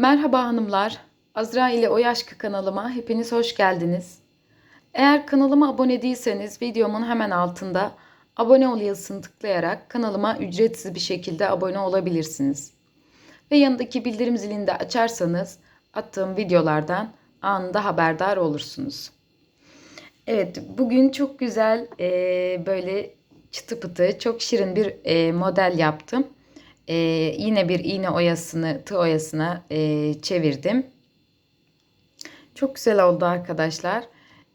Merhaba hanımlar. Azra ile O Yaşkı kanalıma hepiniz hoş geldiniz. Eğer kanalıma abone değilseniz videomun hemen altında abone ol yazısını tıklayarak kanalıma ücretsiz bir şekilde abone olabilirsiniz. Ve yanındaki bildirim zilini de açarsanız attığım videolardan anında haberdar olursunuz. Evet bugün çok güzel e, böyle çıtı pıtı çok şirin bir e, model yaptım. E, yine bir iğne oyasını tığ oyasına e, çevirdim. Çok güzel oldu arkadaşlar.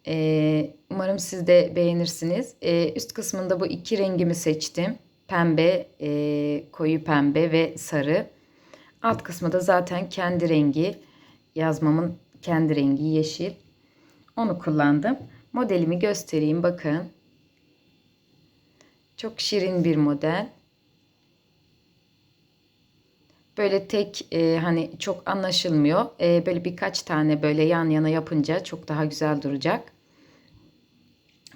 E, umarım siz de beğenirsiniz. E, üst kısmında bu iki rengimi seçtim. Pembe, e, koyu pembe ve sarı. Alt kısmı da zaten kendi rengi. Yazmamın kendi rengi yeşil. Onu kullandım. Modelimi göstereyim bakın. Çok şirin bir model. Böyle tek e, hani çok anlaşılmıyor. E, böyle birkaç tane böyle yan yana yapınca çok daha güzel duracak.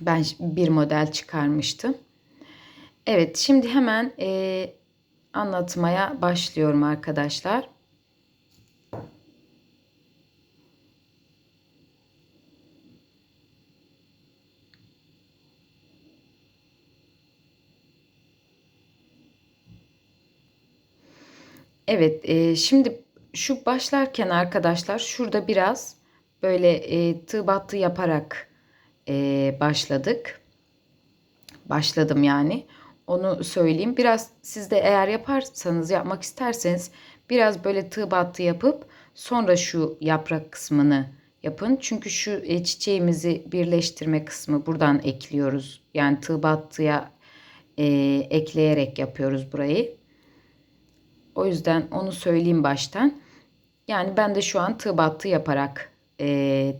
Ben bir model çıkarmıştım. Evet şimdi hemen e, anlatmaya başlıyorum arkadaşlar. Evet, e, şimdi şu başlarken arkadaşlar şurada biraz böyle e, tığ battı yaparak e, başladık. Başladım yani. Onu söyleyeyim. Biraz siz de eğer yaparsanız, yapmak isterseniz biraz böyle tığ battı yapıp sonra şu yaprak kısmını yapın. Çünkü şu e, çiçeğimizi birleştirme kısmı buradan ekliyoruz. Yani tığ battıya e, ekleyerek yapıyoruz burayı. O yüzden onu söyleyeyim baştan. Yani ben de şu an tığ battı yaparak e,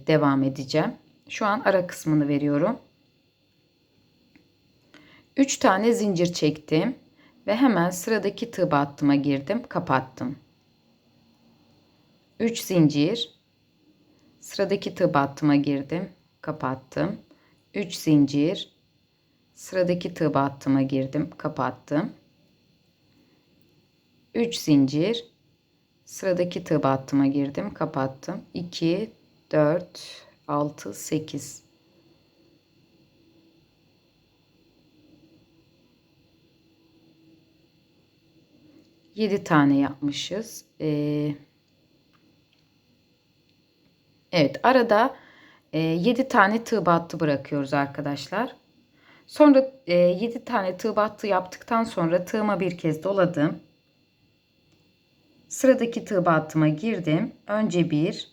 devam edeceğim. Şu an ara kısmını veriyorum. 3 tane zincir çektim ve hemen sıradaki tığ battıma girdim, kapattım. 3 zincir sıradaki tığ battıma girdim, kapattım. 3 zincir sıradaki tığ battıma girdim, kapattım. 3 zincir. Sıradaki tığ battıma girdim kapattım. 2 4 6 8 7 tane yapmışız. Ee, Evet arada e, 7 tane tığ battı bırakıyoruz arkadaşlar. Sonra e, 7 tane tığ battı yaptıktan sonra tığıma bir kez doladım Sıradaki tığ battıma girdim. Önce bir,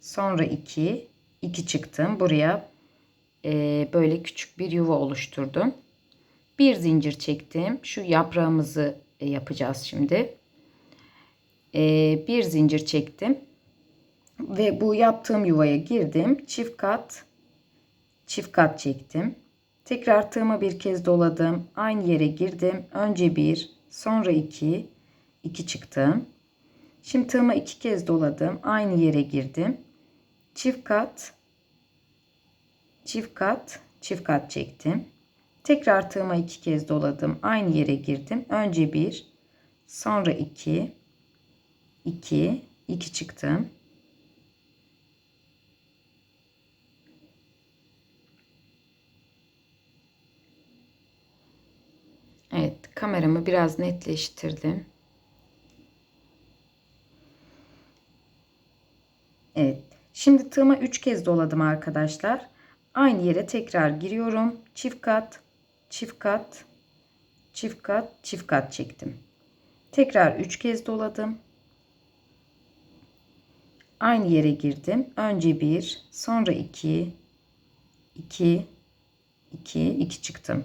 sonra iki, iki çıktım. Buraya e, böyle küçük bir yuva oluşturdum. Bir zincir çektim. Şu yaprağımızı e, yapacağız şimdi. E, bir zincir çektim. Ve bu yaptığım yuvaya girdim. Çift kat, çift kat çektim. Tekrar tığıma bir kez doladım. Aynı yere girdim. Önce bir, sonra iki, iki çıktım. Şimdi tığıma iki kez doladım. Aynı yere girdim. Çift kat, çift kat, çift kat çektim. Tekrar tığıma iki kez doladım. Aynı yere girdim. Önce bir, sonra iki, iki, iki çıktım. Evet, kameramı biraz netleştirdim. Evet. Şimdi tığıma 3 kez doladım arkadaşlar. Aynı yere tekrar giriyorum. Çift kat, çift kat, çift kat, çift kat çektim. Tekrar 3 kez doladım. Aynı yere girdim. Önce 1, sonra 2, 2, 2, 2 çıktım.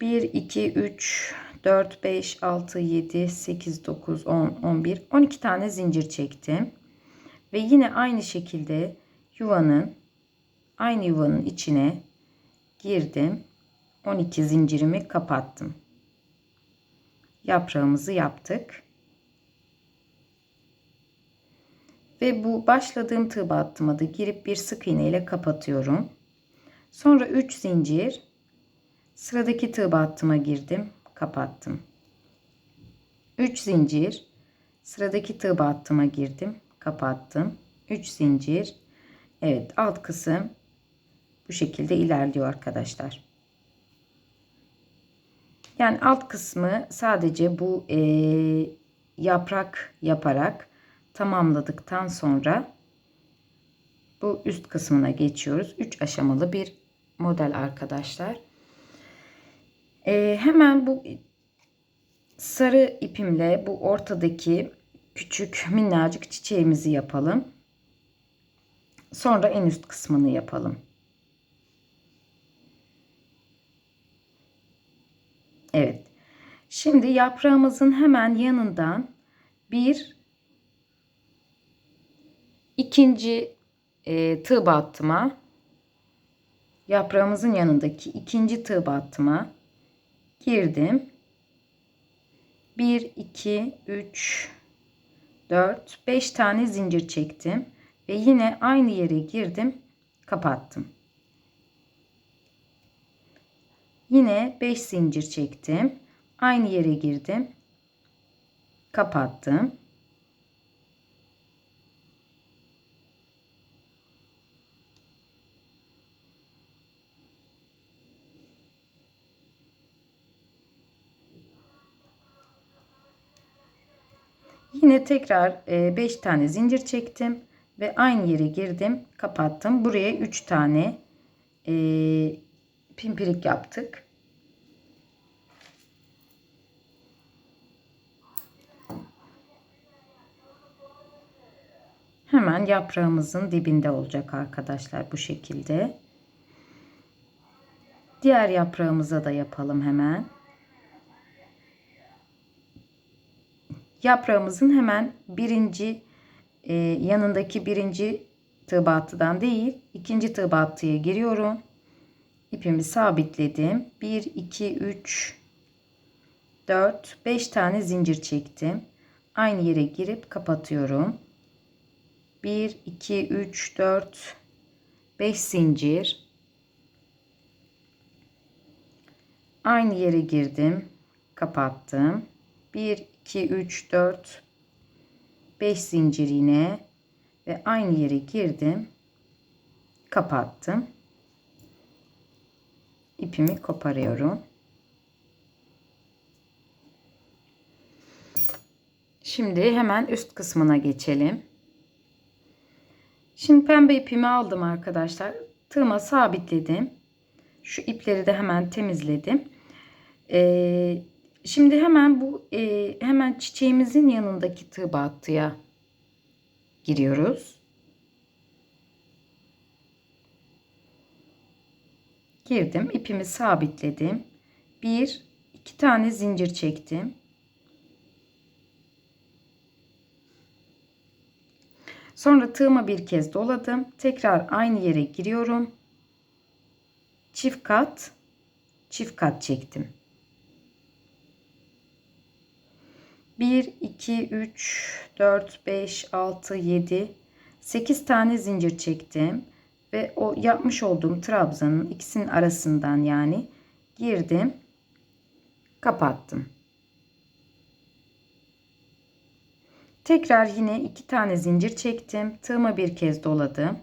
1, 2, 3, 4, 5, 6, 7, 8, 9, 10, 11, 12 tane zincir çektim. Ve yine aynı şekilde yuvanın aynı yuvanın içine girdim. 12 zincirimi kapattım. Yaprağımızı yaptık. Ve bu başladığım tığ battıma da girip bir sık iğne ile kapatıyorum. Sonra 3 zincir sıradaki tığ battıma girdim kapattım. 3 zincir Sıradaki tığ battıma girdim. Kapattım. 3 zincir. Evet alt kısım bu şekilde ilerliyor arkadaşlar. Yani alt kısmı sadece bu e, yaprak yaparak tamamladıktan sonra bu üst kısmına geçiyoruz. 3 aşamalı bir model arkadaşlar. E, hemen bu sarı ipimle bu ortadaki küçük minnacık çiçeğimizi yapalım. Sonra en üst kısmını yapalım. Evet. Şimdi yaprağımızın hemen yanından bir ikinci e, tığ battıma yaprağımızın yanındaki ikinci tığ battıma girdim. 1 2 3 4 5 tane zincir çektim ve yine aynı yere girdim, kapattım. Yine 5 zincir çektim. Aynı yere girdim. Kapattım. Yine tekrar 5 tane zincir çektim ve aynı yere girdim, kapattım. Buraya 3 tane e, pimpirik yaptık. Hemen yaprağımızın dibinde olacak arkadaşlar bu şekilde. Diğer yaprağımıza da yapalım hemen. Yaprağımızın hemen birinci e, yanındaki birinci tığ battıdan değil ikinci tığ battıya giriyorum. İpimi sabitledim. 1, 2, 3, 4, 5 tane zincir çektim. Aynı yere girip kapatıyorum. 1, 2, 3, 4, 5 zincir. Aynı yere girdim. Kapattım. 1, 2, 3, 4, 5 zincir yine ve aynı yere girdim. Kapattım. İpimi koparıyorum. Şimdi hemen üst kısmına geçelim. Şimdi pembe ipimi aldım arkadaşlar. Tığıma sabitledim. Şu ipleri de hemen temizledim. Ee, şimdi hemen bu e, hemen çiçeğimizin yanındaki tığ battıya giriyoruz. Girdim. ipimi sabitledim. Bir, iki tane zincir çektim. Sonra tığıma bir kez doladım. Tekrar aynı yere giriyorum. Çift kat, çift kat çektim. 1, 2, 3, 4, 5, 6, 7, 8 tane zincir çektim. Ve o yapmış olduğum trabzanın ikisinin arasından yani girdim. Kapattım. Tekrar yine iki tane zincir çektim. Tığıma bir kez doladım.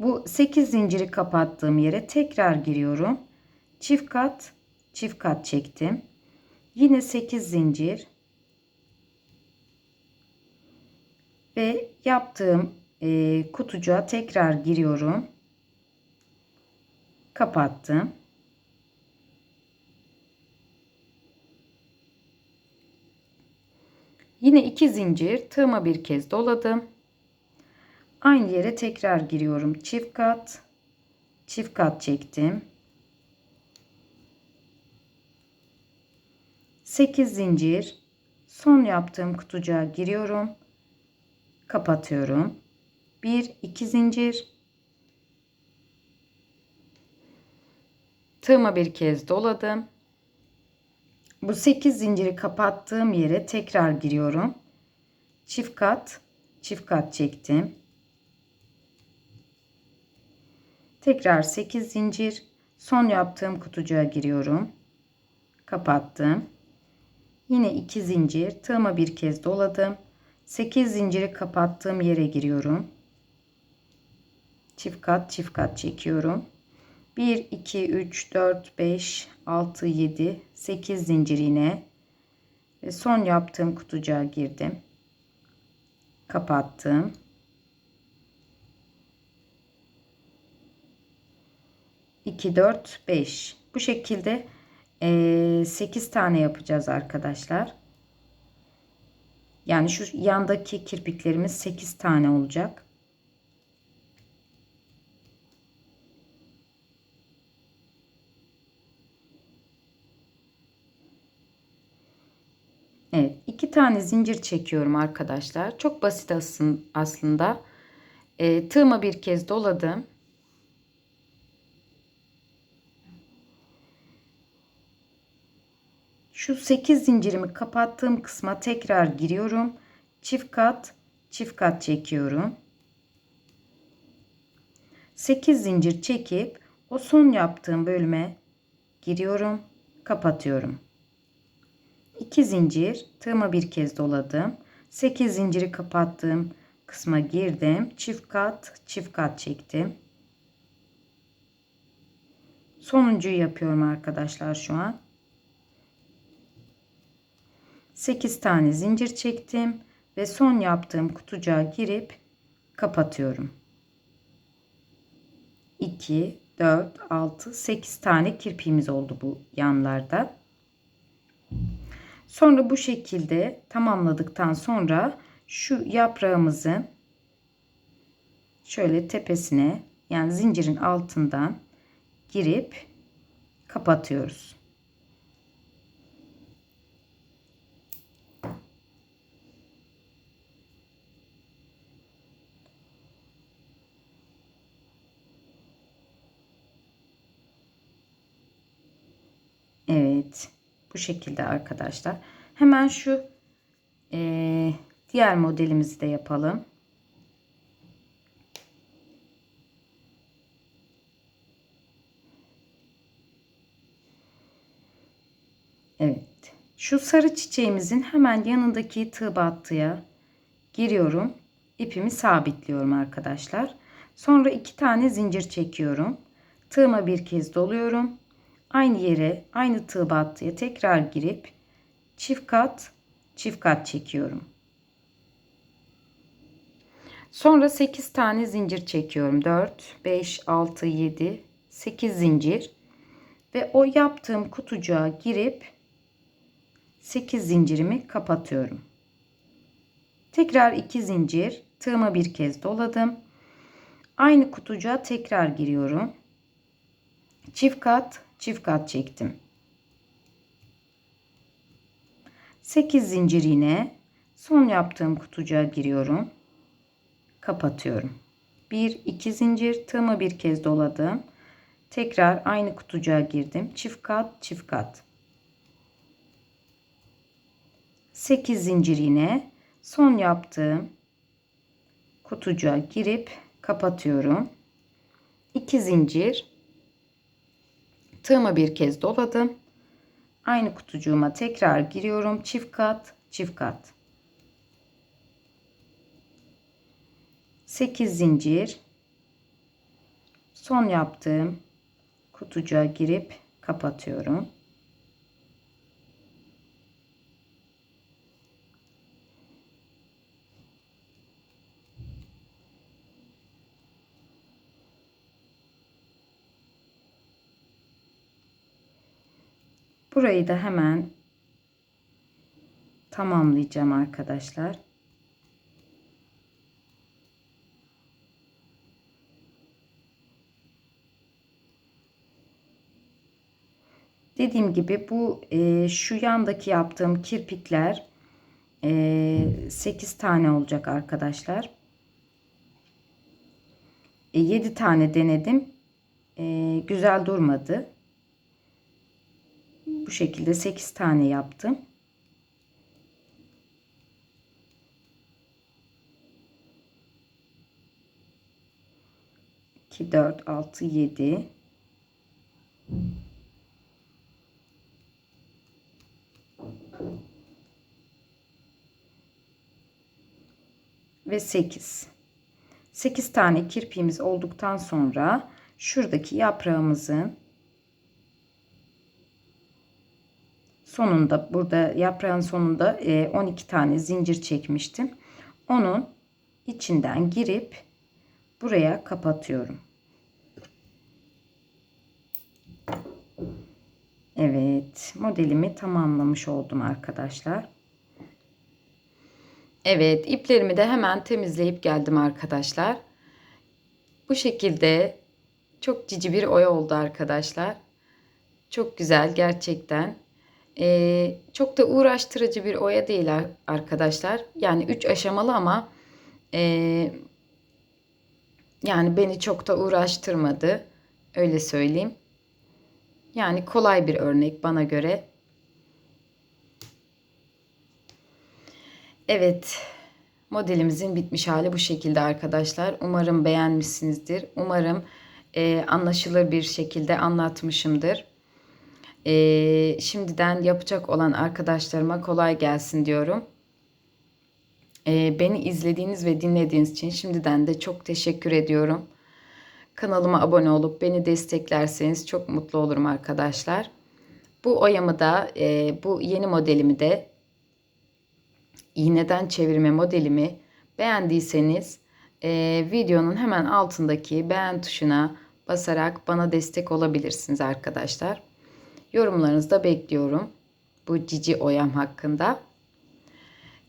Bu 8 zinciri kapattığım yere tekrar giriyorum. Çift kat, çift kat çektim. Yine 8 zincir. Ve yaptığım e, kutucuğa tekrar giriyorum. Kapattım. Yine iki zincir tığıma bir kez doladım. Aynı yere tekrar giriyorum. Çift kat, çift kat çektim. 8 zincir son yaptığım kutucuğa giriyorum. Kapatıyorum. 1 2 zincir tığıma bir kez doladım. Bu 8 zinciri kapattığım yere tekrar giriyorum. Çift kat, çift kat çektim. Tekrar 8 zincir, son yaptığım kutucuğa giriyorum. Kapattım. Yine 2 zincir, tığıma bir kez doladım. 8 zinciri kapattığım yere giriyorum. Çift kat çift kat çekiyorum. 1 2 3 4 5 6 7 8 zincir iğne ve son yaptığım kutucuğa girdim. Kapattım. İki, dört, beş. Bu şekilde 8 tane yapacağız arkadaşlar. Yani şu yandaki kirpiklerimiz 8 tane olacak. Evet, iki tane zincir çekiyorum arkadaşlar. Çok basit aslında. E, tığıma bir kez doladım. Şu 8 zincirimi kapattığım kısma tekrar giriyorum. Çift kat, çift kat çekiyorum. 8 zincir çekip o son yaptığım bölüme giriyorum, kapatıyorum. 2 zincir, tığıma bir kez doladım. 8 zinciri kapattığım kısma girdim. Çift kat, çift kat çektim. Sonuncuyu yapıyorum arkadaşlar şu an. 8 tane zincir çektim ve son yaptığım kutucuğa girip kapatıyorum. 2 4 6 8 tane kirpiğimiz oldu bu yanlarda. Sonra bu şekilde tamamladıktan sonra şu yaprağımızı şöyle tepesine yani zincirin altından girip kapatıyoruz. Evet. Bu şekilde arkadaşlar. Hemen şu e, diğer modelimizi de yapalım. Evet. Şu sarı çiçeğimizin hemen yanındaki tığ battıya giriyorum. İpimi sabitliyorum arkadaşlar. Sonra iki tane zincir çekiyorum. Tığıma bir kez doluyorum aynı yere aynı tığ battıya tekrar girip çift kat çift kat çekiyorum. Sonra 8 tane zincir çekiyorum. 4, 5, 6, 7, 8 zincir. Ve o yaptığım kutucuğa girip 8 zincirimi kapatıyorum. Tekrar 2 zincir. Tığıma bir kez doladım. Aynı kutucuğa tekrar giriyorum. Çift kat çift kat çektim. 8 zincir iğne son yaptığım kutucuğa giriyorum. Kapatıyorum. 1 2 zincir tığımı bir kez doladım. Tekrar aynı kutucuğa girdim. Çift kat, çift kat. 8 zincir iğne son yaptığım kutucuğa girip kapatıyorum. 2 zincir Tığımı bir kez doladım. Aynı kutucuğuma tekrar giriyorum. Çift kat, çift kat. 8 zincir. Son yaptığım kutucuğa girip kapatıyorum. Burayı da hemen tamamlayacağım arkadaşlar. Dediğim gibi bu e, şu yandaki yaptığım kirpikler e, 8 tane olacak arkadaşlar. E, 7 tane denedim. E, güzel durmadı. Bu şekilde 8 tane yaptım. İki, dört, altı, yedi. ve 8. 8 tane kirpiğimiz olduktan sonra şuradaki yaprağımızın sonunda burada yaprağın sonunda e, 12 tane zincir çekmiştim. Onun içinden girip buraya kapatıyorum. Evet, modelimi tamamlamış oldum arkadaşlar. Evet, iplerimi de hemen temizleyip geldim arkadaşlar. Bu şekilde çok cici bir oya oldu arkadaşlar. Çok güzel gerçekten. Ee, çok da uğraştırıcı bir oya değil ar- arkadaşlar. Yani 3 aşamalı ama e, yani beni çok da uğraştırmadı. Öyle söyleyeyim. Yani kolay bir örnek bana göre. Evet. Modelimizin bitmiş hali bu şekilde arkadaşlar. Umarım beğenmişsinizdir. Umarım e, anlaşılır bir şekilde anlatmışımdır. E, şimdiden yapacak olan arkadaşlarıma kolay gelsin diyorum. E, beni izlediğiniz ve dinlediğiniz için şimdiden de çok teşekkür ediyorum. Kanalıma abone olup beni desteklerseniz çok mutlu olurum arkadaşlar. Bu oyamı da e, bu yeni modelimi de iğneden çevirme modelimi beğendiyseniz e, videonun hemen altındaki beğen tuşuna basarak bana destek olabilirsiniz arkadaşlar. Yorumlarınızı da bekliyorum bu cici oyam hakkında.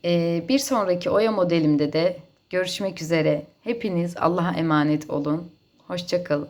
E, bir sonraki oya modelimde de görüşmek üzere. Hepiniz Allah'a emanet olun. Hoşçakalın.